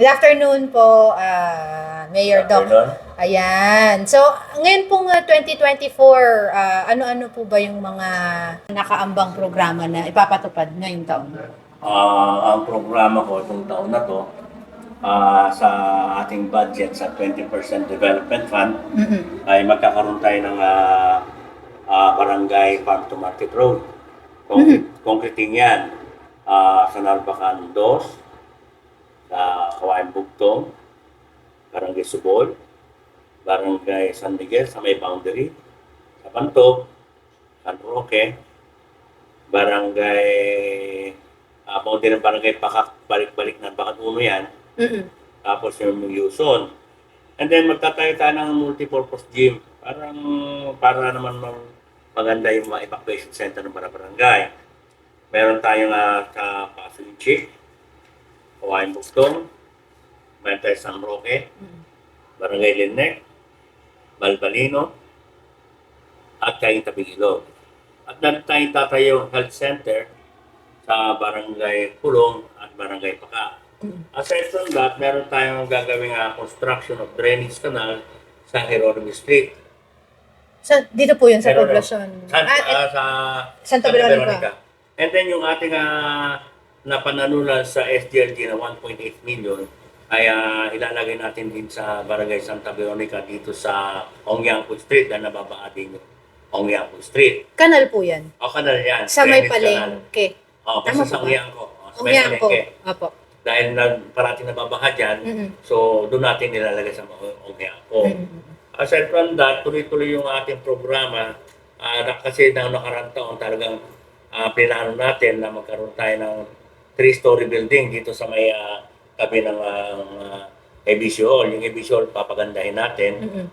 Good afternoon po, ah, Mayor Doc. Ayan. So, ngayon pong ah, 2024, ah, ano-ano po ba yung mga nakaambang programa na ipapatupad ngayong taon? Ah, ang programa ko itong taon na to ah, sa ating budget sa 20% development fund Mm-mm. ay magkakaroon tayo ng ah, ah, barangay farm to market road. Concrete, concreting yan ah, sa Narbacan 2, sa Kawayan Bugtong, Barangay Subol, Barangay San Miguel sa may boundary, sa Pantog, San Roque, Barangay uh, boundary ng Barangay Pakak, balik-balik na Bakat Uno yan, Mm-mm. tapos yung Yuson. And then magtatayo tayo ng multipurpose gym. Parang para naman mag- maganda yung mga evacuation center ng para barangay. Meron tayong uh, sa Pasunchi, Kawain tayo sa San Roque, Barangay Linek, Balbalino, at Kain Tabing Ilog. At meron tayong tatayong health center sa Barangay Pulong at Barangay Paka. Aside from that, meron tayong gagawing ah, construction of drainage canal sa Jeronimo Street. Sa, dito po yun sa Pero, poblasyon. San, Ah, ah, sa Santa Veronica. And then yung ating uh, napananunan sa SDLG na 1.8 million ay ah, ilalagay natin din sa Barangay Santa Veronica dito sa Ongyangpo Street na nababaading Ongyangpo Street. kanal po yan. O kanal yan. Sa may canal. palengke. O, kasi Tama sa po ba? Ongyangko. O, sa may palengke. Apo. Dahil na parating nababaha dyan, Mm-mm. so doon natin nilalagay sa Ongyangko. Mm-mm. Aside from that, tuloy-tuloy yung ating programa. Ah, na- kasi na nakarang taon talagang ah, pinano natin na magkaroon tayo ng three-story building dito sa may ah, tabi ng uh, ABC Hall. Yung ABC Hall, papagandahin natin. Mm-mm.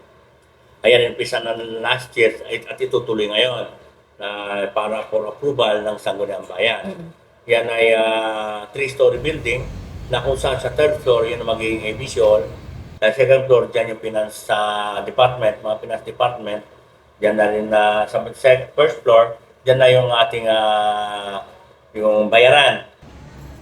Ayan, umpisa na last year at, itutuloy ngayon na para for approval ng Sangguniang Bayan. Mm-mm. Yan ay ah, three-story building na kung saan sa third floor yun ang magiging ABC Hall. Sa second floor, dyan yung finance ah, department, mga finance department. Dyan na rin na sa first floor, dyan na yung ating ah, yung bayaran.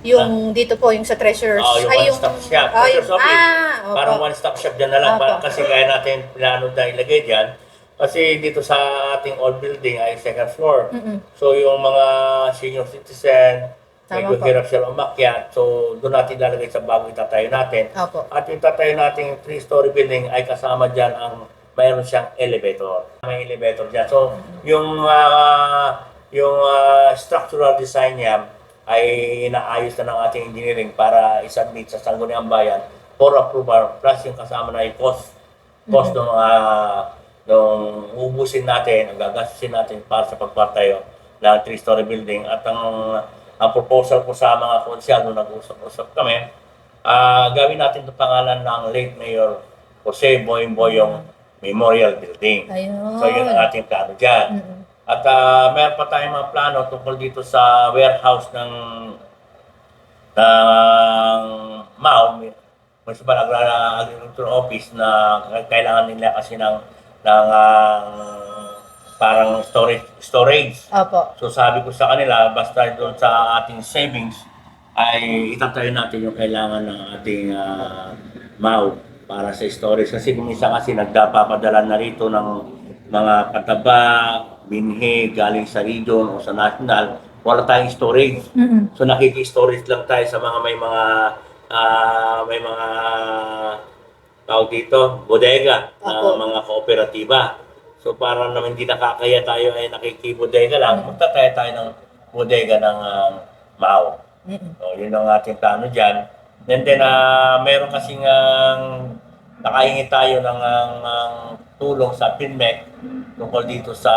Yung dito po, yung sa treasurers. Oh, yung ay, one-stop shop. Ay, Treasurer's office. ah, opo. Parang one-stop shop dyan na lang. Opo. Parang kasi kaya natin plano na ilagay dyan. Kasi dito sa ating old building ay second floor. Mm-mm. So yung mga senior citizen, Tama medyo po. hirap sila umakyat. So doon natin lalagay sa bago itatayo natin. Opo. At yung tatayo nating three-story building ay kasama dyan ang mayroon siyang elevator. May elevator dyan. So yung ah, yung ah, structural design niya ay inaayos na ng ating engineering para isubmit sa Sangguniang Bayan for approval plus yung kasama na yung cost cost ng uh, nung ubusin natin, ang gagastusin natin para sa pagpatayo ng three-story building at ang ang proposal ko sa mga konsyal nung nag-usap-usap kami, ah gawin natin itong pangalan ng late Mayor Jose Boying Boyong Memorial Building. Ayun. So yun ang ating plano dyan. Mm-mm. At ah, meron pa tayong mga plano tungkol dito sa warehouse ng ng MAU, Municipal Agri- Agriculture Office na kailangan nila kasi ng ng ah, parang storage storage. Opo. So sabi ko sa kanila, basta doon sa ating savings, ay itatayo natin yung kailangan ng ating uh, MAU para sa storage. Kasi minsan kasi nagpapadala na rito ng mga pataba, binhi, galing sa region o sa national, wala tayong storage. Mm-mm. So nakiki-storage lang tayo sa mga may mga ah, may mga tawag dito, bodega, na Opo. mga kooperatiba. So para naman hindi nakakaya tayo ay nakikibodega lang, magtatayo tayo ng bodega ng uh, Mao. Mm-mm. So yun ang ating plano dyan. And then ah, meron kasing ang nakahingi tayo ng, ng tulong sa PINMEC tungkol dito sa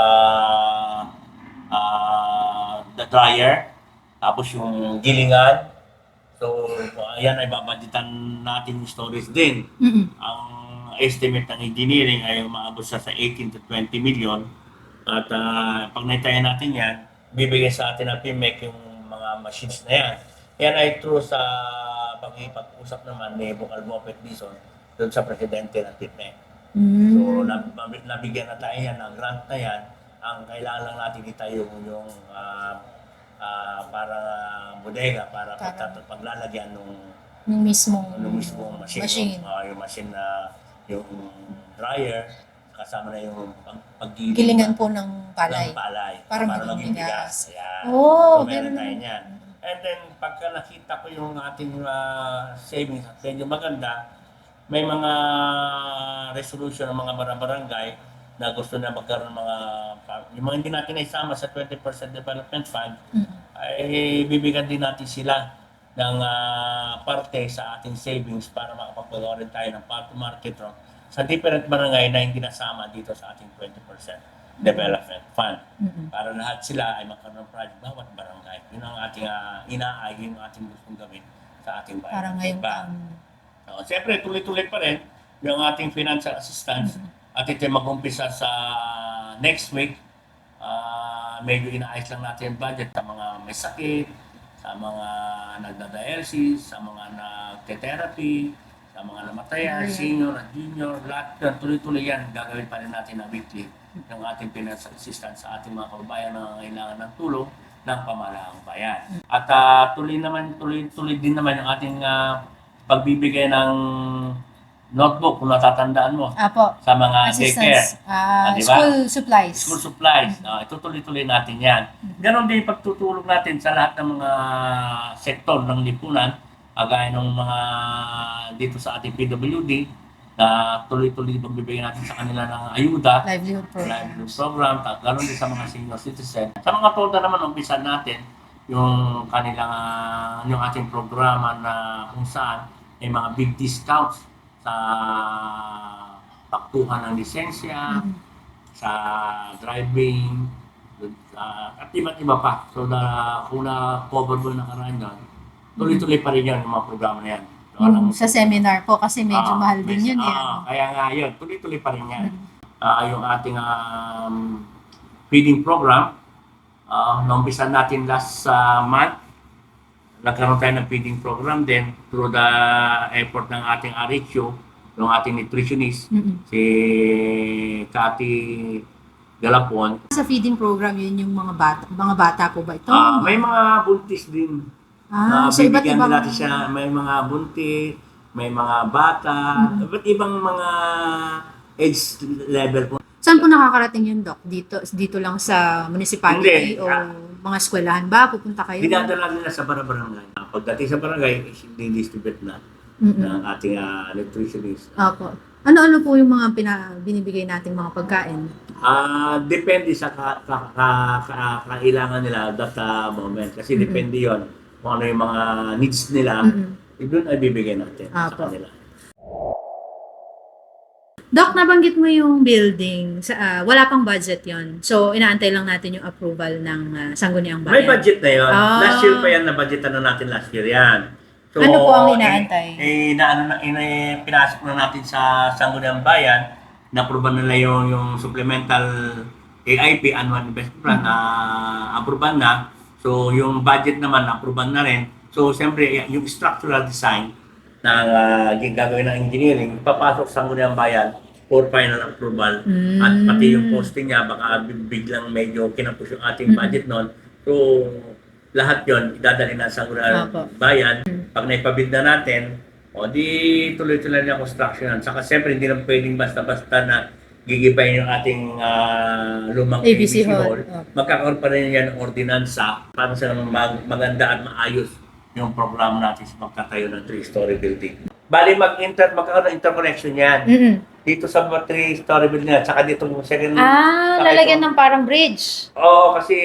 ah, the dryer, tapos yung gilingan. So, ayan ay babaditan natin yung storage din. Mm-mm. Ang estimate ng engineering ay umaabot sa sa 18 to 20 million. At ah, pag naitayan natin yan, bibigyan sa atin ng PIMEC yung mga machines na yan. Yan ay true sa pag-ipag-usap naman ni Bukal Bopet Dizon doon sa presidente ng PIMEC. Mm. So, nab- nab- nabigyan na tayo yan ng grant na yan. Ang kailangan lang natin itayo yung, yung ah, ah, para bodega para Para- paglalagyan ng Yung mismong yung mismong machine, machine. Yung, ah, yung machine na yung dryer, kasama na yung pag paggiling Gilingan ng- po ng palay. ng palay. Para para maging bigas. Ayan. Oh, so, meron tayo niyan. And then, pagka nakita ko yung ating ah, savings at medyo maganda, may mga resolution ng mga barangay na gusto na magkaroon ng mga, yung mga hindi natin naisama sa 20% development fund, Mm. ay bibigyan din natin sila ng ah, parte sa ating savings para makapagpagawa rin tayo ng part market ro sa different barangay na hindi nasama dito sa ating 20% development fund. Mm-mm. Para lahat sila ay magkaroon ng project bawat barangay. Yun ang ating uh, inaay, yun ang ating gustong gawin sa ating bayan. Parang ngayong Diba? taon. So, Siyempre, tuloy-tuloy pa rin yung ating financial assistance at ito mag-umpisa sa next week. Ah, medyo inaayos lang natin yung budget sa mga may sakit, sa mga nagda-dialysis, sa mga nagte-therapy, sa mga namatayan, Ayan. senior at junior, lahat yan, tuloy-tuloy yan, gagawin pa rin natin na weekly ng ating financial assistance sa ating mga kababayan na kailangan ng tulong ng pamahalaang bayan. At ah, tuloy naman, tuloy-tuloy din naman yung ating ah, pagbibigay ng notebook kung natatandaan mo Apo. sa mga daycare. Assistance. Ah, Ah, di ba? school supplies. School supplies. Uh, itutuloy-tuloy natin yan. Ganon din pagtutulong natin sa lahat ng mga sektor ng lipunan, agaya ng mga dito sa ating PWD, na tuloy-tuloy pagbibigay natin sa kanila ng ayuda, Livelihood program. livelihood program, at ganoon din sa mga senior citizen. Sa mga toda naman, umpisa natin yung kanilang, ah, yung ating programa na kung saan may mga big discounts sa paktuhan ng lisensya, Mhm. sa driving, uh, at iba't iba pa. So, na, kung na-cover mo na karaan yan, tuloy-tuloy pa rin yan yung mga programa na yan. So, Yung alam- sa seminar po kasi medyo Ah, mahal din yun. eh. ah, kaya nga yun, tuloy-tuloy pa rin yan. Mhm. Ah, yung ating um, feeding program, uh, naumpisan natin last uh, month, nagkaroon tayo ng feeding program din through the effort ng ating RHO, yung ating nutritionist, Mm-mm. si Cathy Galapon. Sa feeding program yun yung mga bata, mga bata po ba ito? Ah, may mga buntis din. Ah, Ah, so iba't ibang natin siya, may mga buntis, may mga bata, Mhm. iba't ibang mga age level po. Saan po nakakarating yung doc? Dito dito lang sa municipality Hindi. o Ah. Mga eskwelahan ba? Pupunta kayo? Dinadala nila sa barangay. Ah, Pagdating sa barangay, di-distribute na Mm-mm. ng ating ah, nutritionist. Opo. Ano-ano po yung mga pina, binibigay nating mga pagkain? Ah, depende sa ka, ka, ka, ka- kailangan nila that ah, moment. Kasi Mhm. depende yon kung ano yung mga needs nila, Mm-mm. doon ay bibigay natin sa Apo. kanila. Doc, nabanggit mo yung building. Sa, ah, wala pang budget yon So, inaantay lang natin yung approval ng uh, Sangguniang Bayan. May budget na yon. Ah. Last year pa yan, na-budgetan na natin last year yan. So, Ano po ang inaantay? Eh, eh, na, ano, na, ina- pinasok na natin sa Sangguniang Bayan, na-aproban nila yung, yung supplemental AIP, Annual Investment Plan, na aproban na. So, yung budget naman, aproban na rin. So, siyempre, y- yung structural design na uh, gagawin ng engineering, papasok sa Sangguniang Bayan for final approval. Mm. At pati yung posting niya, baka biglang medyo kinapos yung ating Mm-mm. budget noon. So, lahat yon idadali na sa. Bayan. Pag naipabid na natin, o di tuloy-tuloy na construction. Saka siyempre, hindi lang pwedeng basta-basta na gigibayin yung ating ah, lumang ABC ABC, Hall. Hall. Opo. Magkakaroon pa rin yan ng ordinansa para sa mag- maganda at maayos yung program natin sa magtatayo ng three-story building. Bali, mag-inter, magkakaroon ng interconnection yan. Mm-mm. Dito sa mga three-story building yan, saka dito yung second... Ah, lalagyan ng parang bridge. Oo, kasi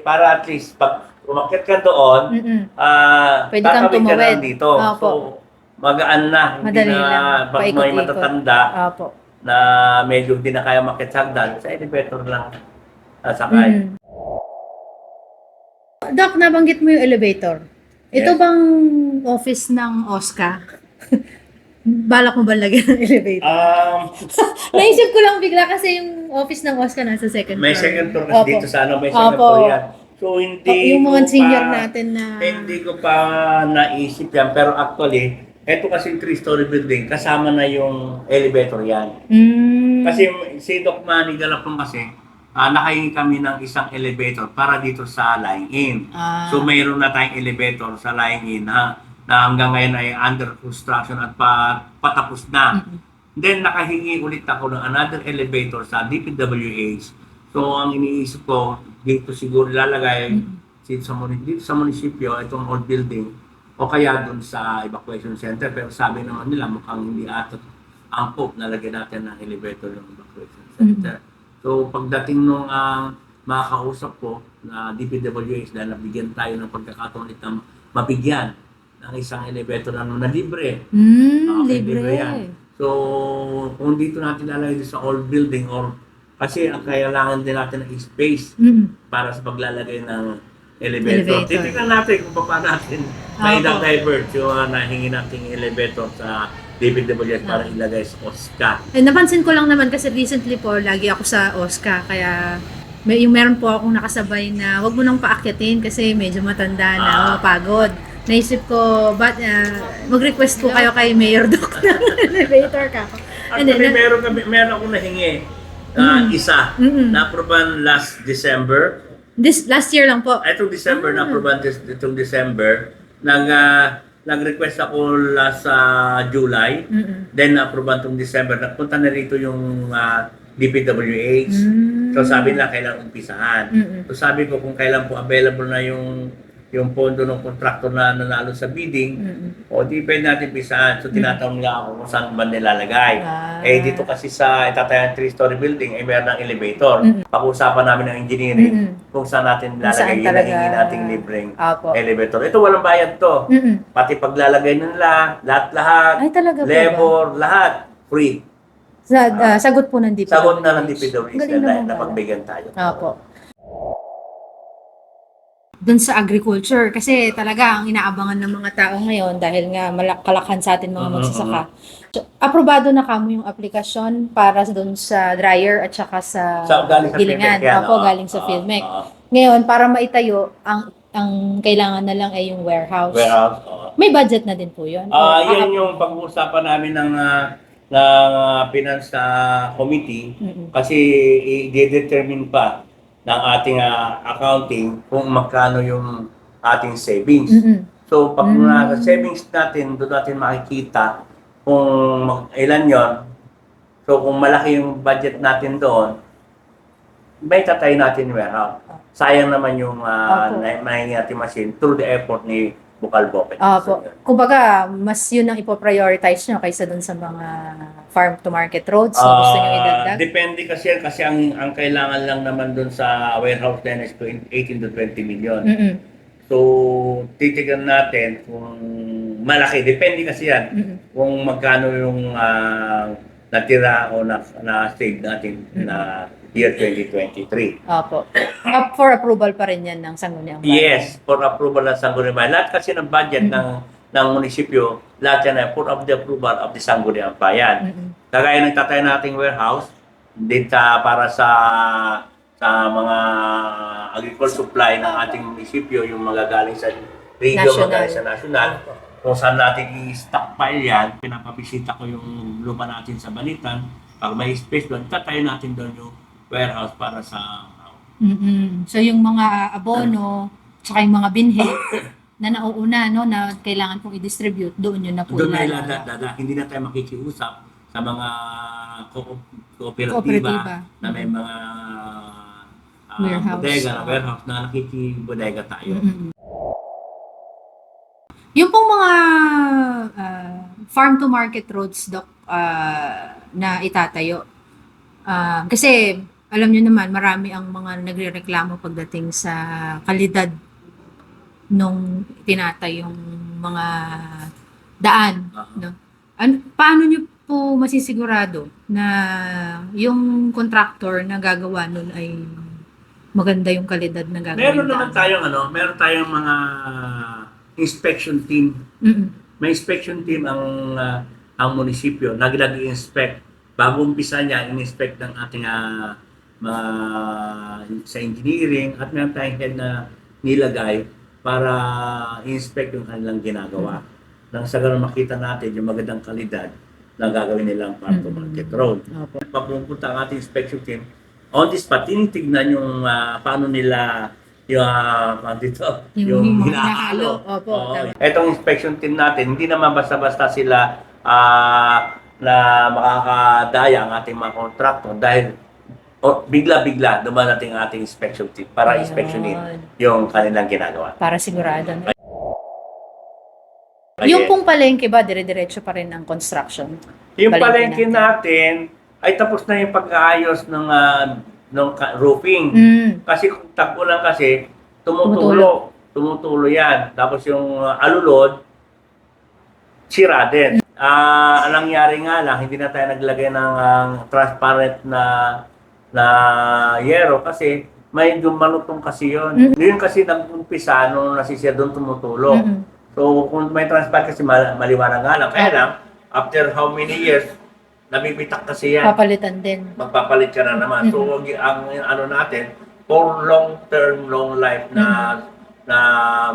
para at least pag umakyat ka doon, Mm-mm. Ah, Pwede kang tatawid ka tumawid. dito. Opo. So, magaan na. Hindi Madali na, lang. pag may Paikot-ikot. matatanda Opo. na medyo hindi na kaya makitsagdan, sa elevator lang sasakay. Mm. Doc, nabanggit mo yung elevator. Ito Yes. bang office ng OSCA? Balak mo ba lagyan ng elevator? Um, Naisip ko lang bigla kasi yung office ng OSCA nasa second may floor. second floor kasi Opo. dito sa ano, may second Opo. floor yan. So, hindi yung mga ko senior pa, natin na... Hindi ko pa naisip yan. Pero actually, eto kasi three-story building, kasama na yung elevator yan. Mm. Kasi si Doc Manny Galapong kasi, ah nakahingi kami ng isang elevator para dito sa lying in. Ah. So mayroon na tayong elevator sa lying in na na hanggang ngayon ay under construction at pa, patapos na. Mm-mm. Then nakahingi ulit ako ng another elevator sa DPWH. So ang iniisip ko, dito siguro lalagay dito sa, dito sa munisipyo, itong old building, o kaya dun sa evacuation center. Pero sabi naman nila, mukhang hindi atot angkop na lagyan natin ng elevator ng evacuation center. So pagdating nung ang mga kausap ko na DPWH na nabigyan tayo ng pagkakataon na mabigyan ng isang elevator na, na libre. Mm, Okay, libre. libre yan. So, kung dito natin lalagay sa old building or kasi ang kailangan din natin ng space Mm. para sa paglalagay ng elevator. Elevator. Titignan natin kung paano natin may divert yung uh, nahingi nating elevator sa DPWS para ilagay sa OSCA. Eh, napansin ko lang naman kasi recently po, lagi ako sa OSCA, kaya may, yung meron po akong nakasabay na wag mo nang paakyatin kasi medyo matanda na, Ah. mapagod. Naisip ko, but, mag-request po kayo kay Mayor Doc ng elevator ka. And Actually, then, meron, kami, meron akong nahingi. ah, Mm. isa. Mm-mm. Na-aproban last December. this, last year lang po. Itong December, Ah. na-aproban this, itong December. Nag, ah, nag-request ako last sa July. Mm-mm. Then, na-aproban itong December. Nagpunta na rito yung ah, DPWH. Mm. So, sabi nila kailangan umpisahan. Mm-mm. So, sabi ko kung kailan po available na yung yung pondo ng kontraktor na nanalo sa bidding, Mm-mm. o di pwede natin pisahan. So, tinatanong nila ako kung saan ba nilalagay. Ah. Eh, dito kasi sa itatayan three-story building, ay meron ng elevator. Mm-mm. Pag-usapan namin ng engineering Mm-mm. kung saan natin Kung saan lalagay yung nahingi nating libreng Apo. elevator. Ito, walang bayad to. Mm-mm. Pati paglalagay nila, lahat-lahat, labor, lahat, free. Sa, ah, sagot po ng DPWH. Sagot na ng DPWH na, na pala. pagbigyan tayo. Opo. Doon sa agriculture, kasi talaga ang inaabangan ng mga tao ngayon dahil nga malak- kalakhan sa atin mga Mhm, magsasaka. So, aprobado na kamo yung aplikasyon para doon sa dryer at saka sa, Sa galing sa gilingan. Opo, oo. galing sa oo. Ngayon, para maitayo, ang ang kailangan na lang ay yung warehouse. Warehouse, oo. May budget na din po yun? Ah, O, yan yung pag-uusapan namin ng ah, ng ah, finance ah, committee Mm-mm. kasi i-determine pa ng ating ah, accounting kung magkano yung ating savings. Mm-mm. So, pag Mm. nasa savings natin, doon natin makikita kung mag- ilan yon. So, kung malaki yung budget natin doon, may tatay natin warehouse. Sayang naman yung uh, Opo. mahingi natin machine through the effort ni Bukal Bopet. Opo. Kumbaga, mas yun ang ipoprioritize nyo kaysa dun sa mga farm to market roads na gusto nyo Ah, idagdag? depende kasi yan, kasi ang ang kailangan lang naman doon sa warehouse na is 18 to 20 million. Mm-mm. So, titignan natin kung malaki. Depende kasi yan Mm-mm. kung magkano yung ah, natira o na, na-save natin Mm. na year 2023. Opo. Up for approval pa rin yan ng Sangguniang Bayan. Yes, for approval ng Sangguniang Bayan. Lahat kasi ng budget ng ng munisipyo, lahat yan ay for of the approval of the Sangguniang Bayan. Mm-mm. Kagaya ng tatay nating warehouse, din sa para sa sa mga agricultural supply ng ating munisipyo, yung magagaling sa region, National. magaling sa national, kung saan natin i-stockpile yan, pinapabisita ko yung lupa natin sa Balitan, pag may space doon, tatayo natin doon yung warehouse para sa Mm-mm. So yung mga abono, tsaka yung mga binhi na nauuna, no, na kailangan pong i-distribute, doon yun na po doon na ilalagay. Hindi na tayo makikiusap sa mga ko- kooperatiba, Kooperatiba. na may mga ah, Warehouse. bodega, na warehouse na nakikibodega tayo. Mm-mm. Yung pong mga ah, farm to market roads doc ah, na itatayo. Ah, kasi alam niyo naman marami ang mga nagrereklamo pagdating sa kalidad nung tinatay yung mga daan, no? An paano niyo po masisigurado na yung contractor na gagawa nun ay maganda yung kalidad na gagawin? Meron naman tayong ano, meron tayong mga inspection team. Mm-mm. May inspection team ang ah, ang munisipyo nag inspect bago umpisa niya in-inspect ng ating ah, mga sa engineering at meron tayong head na nilagay para i-inspect yung kanilang ginagawa. Nang sa ganun makita natin yung magandang kalidad na gagawin nilang farm to market road. Papupunta ang ating inspection team, on the spot, tinitignan yung ah, paano nila yung ano dito, Yung yung, hinahalo. Opo, tama. Etong inspection team natin, hindi naman basta-basta sila ah, na makakadaya ang ating mga contractor dahil oh, bigla-bigla dumadating ang ating inspection team para Ayun. inspectionin yung kanilang ginagawa. Para sigurado. Ayan. Yung pong palengke ba, dire-diretso pa rin ang construction? Yung palengke palengke natin ay tapos na yung pag-aayos ng ah, ng ka- roofing. Mm. Kasi kung tag-ulan kasi, tumutulo. Tumutulo yan. Tapos yung uh, alulod, sira din. Ah, ang nangyari nga lang, hindi na tayo naglagay ng ang transparent na na yero kasi may malutong kasi yun. Mm. Yun kasi nag-umpisa nung nasisira doon tumutulo. Mm-mm. So kung may transparent kasi mal- maliwanag nga lang. Kaya lang, after how many years, nabibitak kasi yan Papalitan din. magpapalit ka na naman. So, wag y- ang ano natin, for long-term, long life na na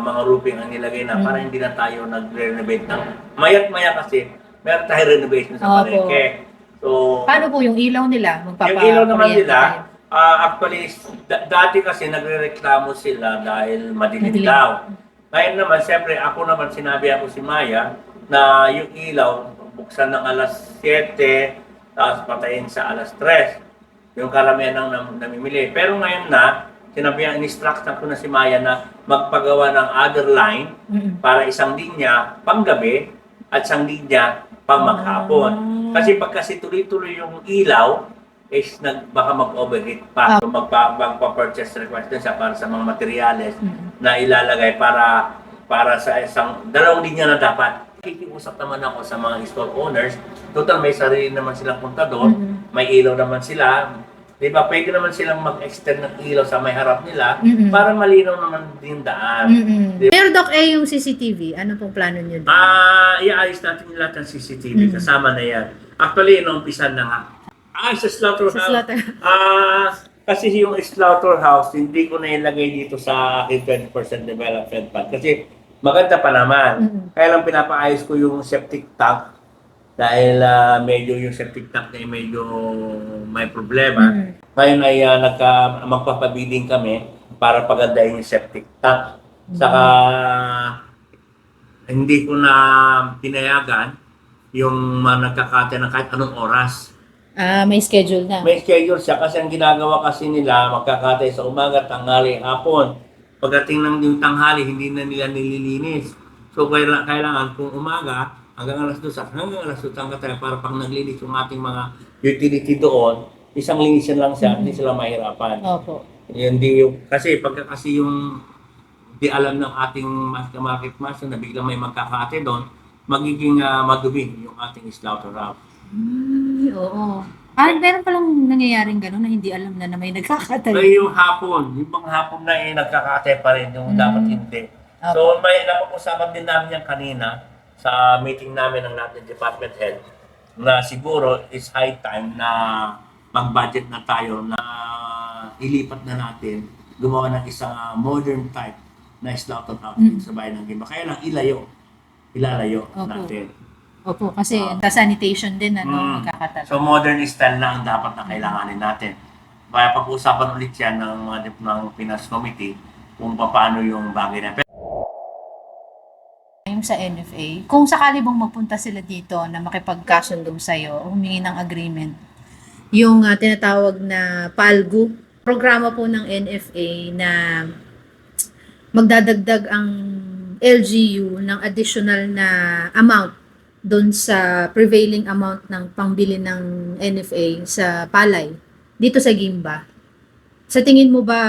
mga roofing ang nilagay na para Mm. hindi na tayo nag-renovate ng mayat maya kasi meron tayo renovation sa Opo. palengke. So, Paano po yung ilaw nila? Magpapa yung ilaw naman kuryente nila, tayo? ah, actually, da- dati kasi nagre-reklamo sila dahil madilim Madilim. daw. Ngayon naman, siyempre, ako naman sinabi ako si Maya na yung ilaw, buksan ng alas 7, tapos patayin sa alas 3. Yung karamihan ng nam- namimili. Pero ngayon na, sinabi ang instruction ko na si Maya na magpagawa ng other line Mm-mm. para isang linya panggabi at isang linya pang maghapon. Ah. Kasi pag kasi tuloy-tuloy yung ilaw, is nag, baka mag-overheat pa. So, magpa, magpa-purchase request din siya para sa mga materyales Mm-mm. na ilalagay para para sa isang dalawang linya na dapat. Kikiusap naman ako sa mga store owners. Total may sarili naman silang kontador, Mm-mm. may ilaw naman sila. Di ba? Pwede naman silang mag-extend ng ilaw sa may harap nila Mm-mm. para malinaw naman din daan. Mm-mm. Pero Doc, eh yung CCTV, ano pong plano niyo doon? Ah, iayos natin yung lahat ng CCTV. Mm. Kasama na yan. Actually, inumpisan na nga. Ah, sa slaughterhouse. Sa slaughter. Ah, kasi yung slaughterhouse, hindi ko na ilagay dito sa aking 20% development fund. Kasi maganda pa naman. Mm-mm. Kaya lang pinapaayos ko yung septic tank dahil ah, medyo yung septic tank na medyo may problema. Mm-mm. Ngayon ay uh, nagka, magpapabiling kami para pagandahin yung septic tank. Saka hindi ko na pinayagan yung mga nagkakate ng kahit anong oras. Ah, may schedule na. May schedule siya kasi ang ginagawa kasi nila magkakate sa umaga, tanghali, hapon. Pagdating ng yung tanghali, hindi na nila nililinis. So kailangan kung umaga, hanggang alas 2, hanggang alas 2 ang tayo para pang naglinis yung ating mga utility doon, isang linisin lang siya, hindi sila mahirapan. Opo. Hindi yung, kasi pagka kasi yung di alam ng ating mas- market master na biglang may magkakate doon, magiging ah, madumi yung ating slaughterhouse. Hmm, oo. Ah, meron palang nangyayaring gano'n na hindi alam na na may nagkakatayo. May yung hapon, yung mga hapon na eh, nagkakate pa rin yung Mm. dapat hindi. Opo. So may napag-usapan din namin yan kanina sa meeting namin ng natin department head na siguro is high time na mag-budget na tayo na ilipat na natin gumawa ng isang ah, modern type na slaughterhouse Mm. sa bayan ng Gimba. Kaya lang ilayo. Ilalayo Opo. natin. Opo, kasi Ah. sa sanitation din, ano, Mm. magkakatayo. So modern style na ang dapat na kailanganin natin. Kaya pag-uusapan ulit yan ng mga dip- ng Pinas Committee kung paano yung bagay na. Yung sa NFA, kung sakali bang magpunta sila dito na makipagkasundo sa'yo humingi ng agreement, yung ah, tinatawag na PALGU, programa po ng NFA na magdadagdag ang LGU ng additional na amount doon sa prevailing amount ng pangbili ng NFA sa palay dito sa Gimba. Sa tingin mo ba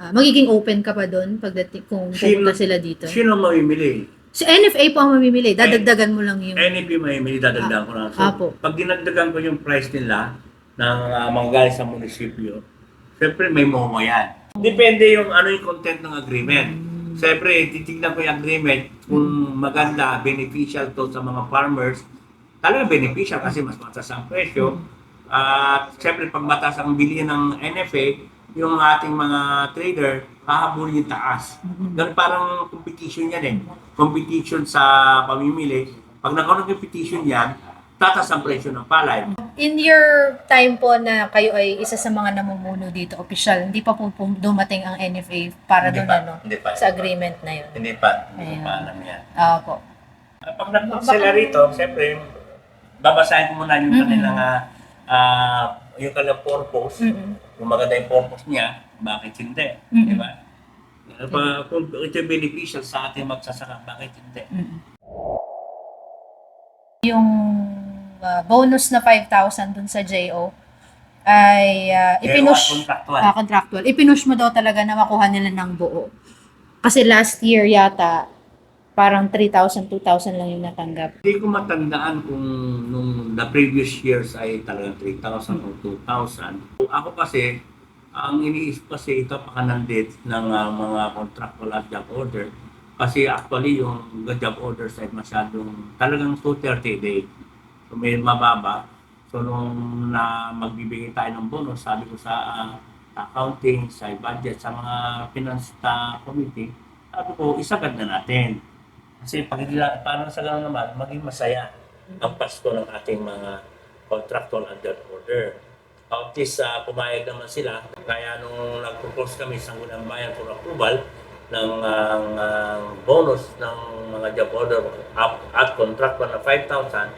ah, magiging open ka pa doon pagdating kung pupunta sila dito? sino mamimili? Si NFA po ang mamimili. Dadagdagan mo lang yung... NEP mamimili, dadagdagan ko lang. So, Apo. pag dinagdagan ko yung price nila ng uh, mga galing sa munisipyo, syempre may momo yan. Depende yung ano yung content ng agreement. Siyempre, titignan ko yung agreement kung maganda, beneficial to sa mga farmers. Talaga beneficial kasi mas mataas ang presyo. At siyempre, pag mataas ang bilihan ng NFA, yung ating mga trader, hahabulin yung taas. Ganun parang competition yan eh. Competition sa pamimili. Pag nagkaroon ng competition yan, tataas ang presyo ng palay. in your time po na kayo ay isa sa mga namumuno dito, official, hindi pa po, dumating ang NFA para Hindi doon pa, ano, hindi pa. sa agreement na yun. Hindi pa, hindi pa alam yan. Ah, po. Ah, Pag nagpunta sila rito, siyempre, babasahin ko muna yung Mm-mm. kanilang, ah, ah, yung kanilang purpose, Mm-mm. kung maganda yung purpose niya, bakit hindi? Mm-mm. Di ba? Ano pa, kung ito yung beneficial sa ating magsasaka, bakit hindi? Mm-mm. Yung ah, bonus na 5,000 dun sa JO ay uh, ipinush contractual. ah, contractual. Ipinush mo daw talaga na makuha nila ng buo. Kasi last year yata parang 3,000, 2,000 lang yung natanggap. Hindi ko matandaan kung nung the previous years ay talagang 3,000 o 2,000. Ako kasi, ang iniisip kasi ito pakanandit ng ah, mga contractual at job order. Kasi actually yung job orders ay masyadong talagang 230 day. So may mababa. So nung na magbibigay tayo ng bonus, sabi ko sa ah, accounting, sa budget, sa mga finance ah, committee, sabi ko, isagad na natin. Kasi pag hindi na, paano sa gano'n naman, maging masaya ang Pasko ng ating mga contractual and job order. At least uh, pumayag naman sila. Kaya nung nag-propose kami sa Gunang Bayan for approval ng ang, ang bonus ng mga job order up, at contractual na 5,000,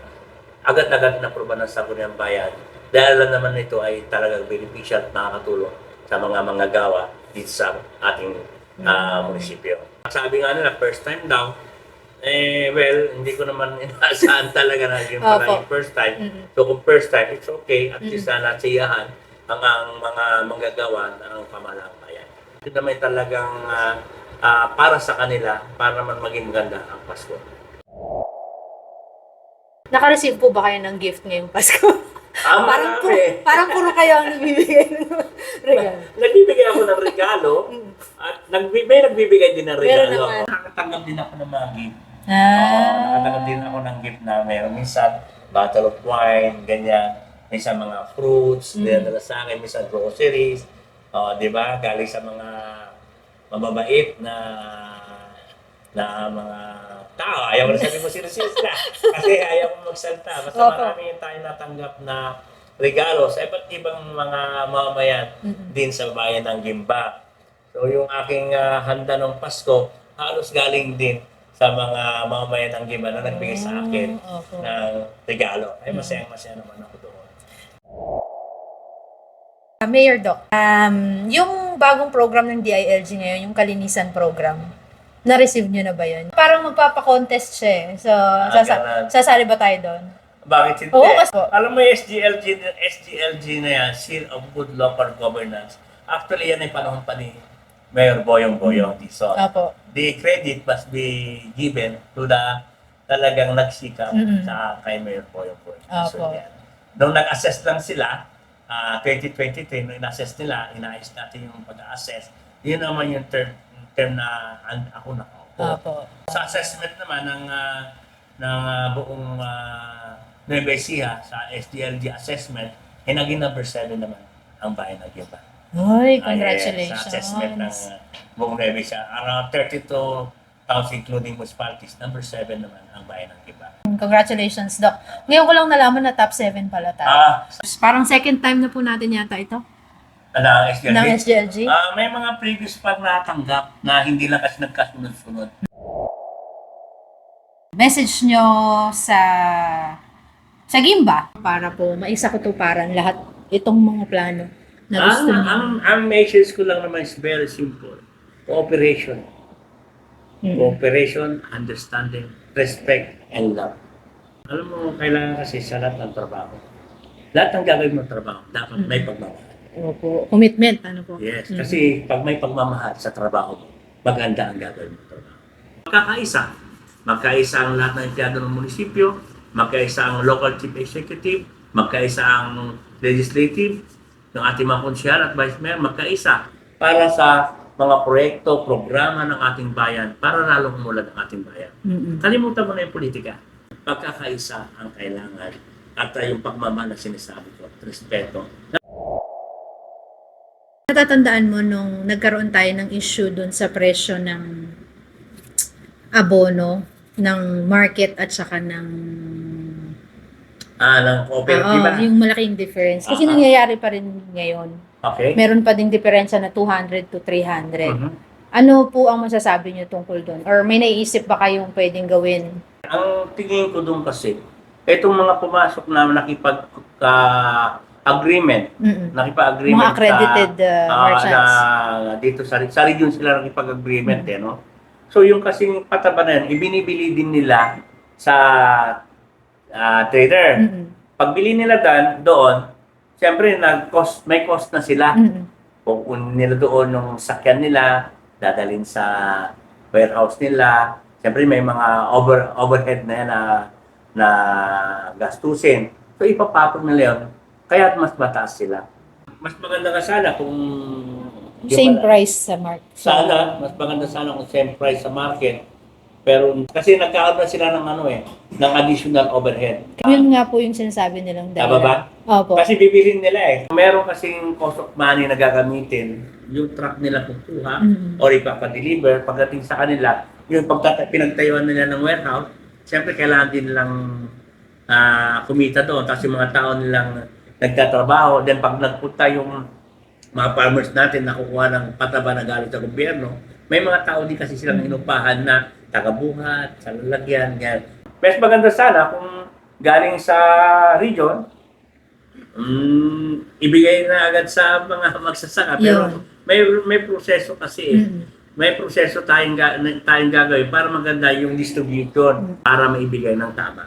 agad-agad na proba ng Sangguniang Bayan. Dahil lang naman ito ay talagang beneficial at nakakatulong sa mga mga gawa dito sa ating ah, munisipyo. Sabi nga nila, first time daw, eh, well, hindi ko naman inaasahan talaga na yun pala Opo. yung first time. Mm-mm. So kung first time, it's okay. At least na nasiyahan ang, ang mga manggagawa ng pamahalang bayan. Ito naman talagang ah, ah, para sa kanila, para naman maging maganda ang Pasko. Naka-receive po ba kayo ng gift ngayong Pasko? Ah, parang, puro, marami. parang puro kayo ang nagbibigay ng regalo. Nagbibigay ako ng regalo at nagbi- may nagbibigay din ng Meron regalo. naman. Nakakatanggap din ako ng mga gift. Ah. nakakatanggap din ako ng gift na meron. Minsan, bottle of wine, ganyan. Minsan mga fruits, Mm. dinadala sa akin. Minsan groceries. Oh, di ba? Galing sa mga mababait na na mga tao. Ayaw ko na sabihin mo sino-sino sila. Kasi ayaw mo magsalta. Basta Opo. marami tayong natanggap na regalo sa iba't ibang mga mamamayan Mm-mm. din sa bayan ng Gimba. So yung aking ah, handa ng Pasko, halos galing din sa mga mamamayan ng Gimba na nagbigay sa akin Ah, opo. ng regalo. Ay masayang masaya naman ako doon. Ah, Mayor Doc, um, yung bagong program ng DILG ngayon, yung Kalinisan Program, na-receive nyo na ba yun? Parang magpapakontest siya eh. So, sasa- ganun. sasali ba tayo doon? Bakit hindi? Oo, kasi- Alam mo yung SGLG, SGLG na yan, Seal of Good Local Governance. Actually, yan ay panahon pa ni Mayor Boyong Boyong Dizon. Opo. The credit must be given to the talagang nagsikap Mm-mm. sa kay Mayor Boyong Boyong Opo. Dizon yan. Nung nag-assess lang sila, ah 2023, nung in-assess nila, inayos natin yung pag-assess, yun naman yung term, term na ako nakaupo. Opo. Sa assessment naman ng ah, ng ah, buong uh, Nueva Ecija sa SDLG assessment, ay naging number 7 naman ang bayan ng Giba. Ay, Ay, congratulations. Sa assessment ng buong Ecija, around 32,000 including municipalities, number 7 naman ang bayan ng Giba. Congratulations, Doc. Ngayon ko lang nalaman na top 7 pala tayo. Ah, Parang second time na po natin yata ito. ano ang SDLG? Ng SGLG. Ah, may mga previous pa natanggap na hindi lang kasi nagkasunod-sunod. Message nyo sa sa Gimba para po maisakatuparan lahat itong mga plano Ang, nyo. ang, ang message ko lang naman is very simple. Cooperation. Mm. Cooperation, understanding, respect, and love. Alam mo, kailangan kasi sa lahat ng trabaho. Lahat ng gagawin mo trabaho, dapat may pagmamahal. Opo. Commitment, ano po? Yes, Mm. kasi pag may pagmamahal sa trabaho mo, maganda ang gagawin mo trabaho. Magkakaisa. Magkaisa ang lahat ng empleyado ng munisipyo, magkaisa ang local chief executive, magkaisa ang legislative, ng ating mga konsyal at vice mayor, magkaisa para sa mga proyekto, programa ng ating bayan para lalong umulad ang ating bayan. Mm-mm. Kalimutan mo na yung politika. Pagkakaisa ang kailangan at uh, yung pagmamahal na sinasabi ko at respeto. Natatandaan mo nung nagkaroon tayo ng issue dun sa presyo ng abono ng market at saka ng Ah, ng cooperative. Oo, ah. yung malaking difference. Kasi Ah, ah. nangyayari pa rin ngayon. Okay. Meron pa ding diferensya na 200 to 300. Mhm. Ano po ang masasabi niyo tungkol doon? Or may naiisip ba kayong pwedeng gawin? Ang tingin ko doon kasi, itong mga pumasok na nakipag-agreement, Mm-mm. nakipag-agreement Mga accredited sa, uh, ah, merchants. na dito sa, sa region sila nakipag-agreement eh, no? So yung kasing pataba na yan, ibinibili din nila sa ah, trader. Mm-mm. Pagbili nila dan, doon, siyempre nag-cost, may cost na sila. Mm-mm. Kukunin nila doon yung sakyan nila, dadalhin sa warehouse nila. Siyempre may mga over overhead na yan na, na gastusin. So ipapatong nila yun. Kaya mas mataas sila. Mas maganda ka sana kung... Same pala- price sa market. Sana, mas maganda sana kung same price sa market. Pero kasi nagkaroon na sila ng ano eh, ng additional overhead. Yun nga po yung sinasabi nilang Tama ba? Opo. Kasi bibilin nila eh. Meron kasing cost of money na gagamitin, yung truck nila kukuha Mm-mm. or ipapadeliver pagdating sa kanila, yung pagtata pinagtayuan nila ng warehouse, siyempre kailangan din nilang ah, kumita doon. Tapos yung mga tao nilang nagtatrabaho, then pag nagpunta yung mga farmers natin na kukuha ng pataba na galing sa gobyerno, may mga tao din kasi silang inupahan na tagabuhat, sa lalagyan, yan. Mas maganda sana kung galing sa region, mm, ibigay na agad sa mga magsasaka. Pero Yun. may may proseso kasi eh. Mm-mm. May proseso tayong, ga- tayong gagawin para maganda yung distribution para maibigay ng tama.